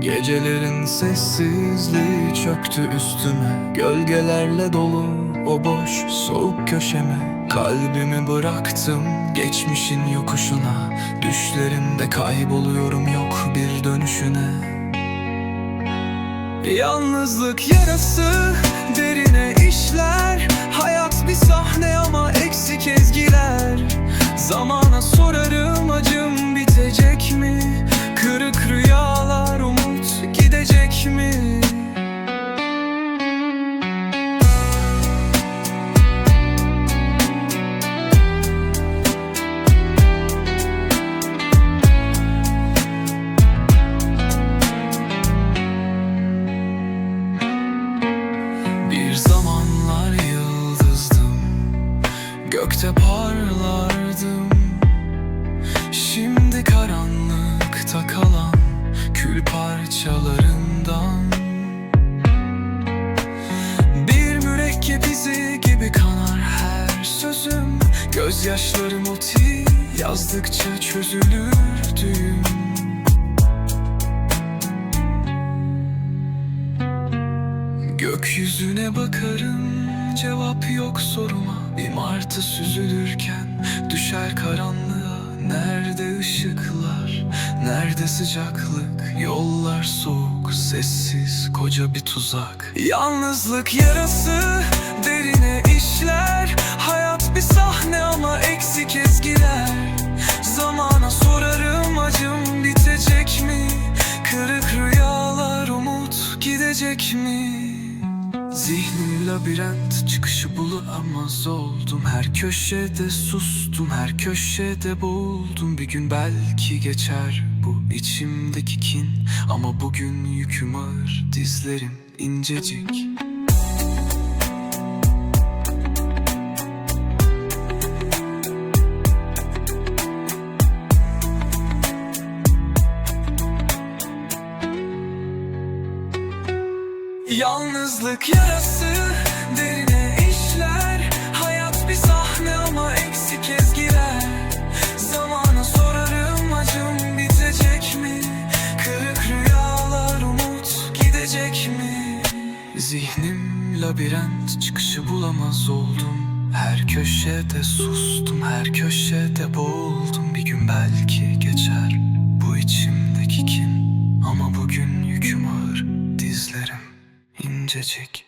Gecelerin sessizliği çöktü üstüme. Gölgelerle dolu o boş soğuk köşeme. Kalbimi bıraktım geçmişin yokuşuna. Düşlerimde kayboluyorum yok bir dönüşüne. Yalnızlık yarası derine işler. Hayat bir sahne ama eksik ezgiler. Zamana sorarım Gökte parlardım. Şimdi karanlıkta kalan Kül parçalarından. Bir mürekkep izi gibi kanar her sözüm. Gözyaşlarım oti yazdıkça çözülür düğüm. Gökyüzüne bakarım cevap yok soruma Bir martı süzülürken düşer karanlığa. Nerede ışıklar, nerede sıcaklık? Yollar soğuk, sessiz, koca bir tuzak. Yalnızlık yarası derine işler. Hayat bir sahne ama eksik ezgiler. Zamana sorarım acım bitecek mi? Kırık rüyalar umut gidecek mi? Zihnim labirent çıkışı bulamaz oldum. Her köşede sustum her köşede boğuldum Bir gün belki geçer bu içimdeki kin. Ama bugün yüküm ağır dizlerim incecik Yalnızlık yarası derine işler. Hayat bir sahne ama eksik ezgiler Zamana sorarım acım bitecek mi? Kırık rüyalar umut gidecek mi? Zihnim labirent çıkışı bulamaz oldum. Her köşede sustum her köşede boğuldum. Bir gün belki geçer bu içimdeki kin. Ama bugün yüküm ağır dizlerim incecik